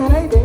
estar.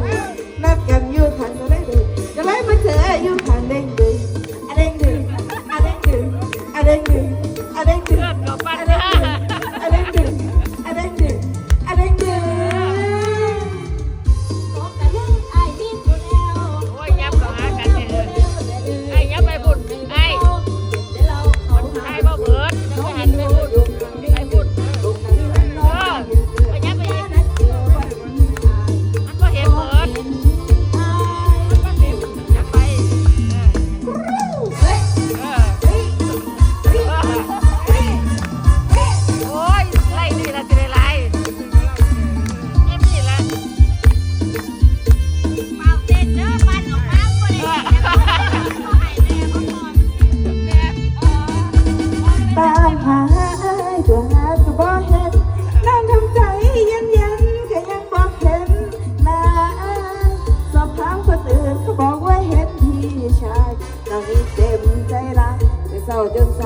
ายพายตัวหาตัวบ่เห็นน้องทำใจเย็นเย็นก็ยังบอกเห็นหนายสอบถามคนอื่นเขาบอกว่าเห็นพี่ชายตอนนี้เจ็มใจรักยแต่เศร้าจนส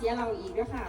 เสียเราอีกด้วยค่ะ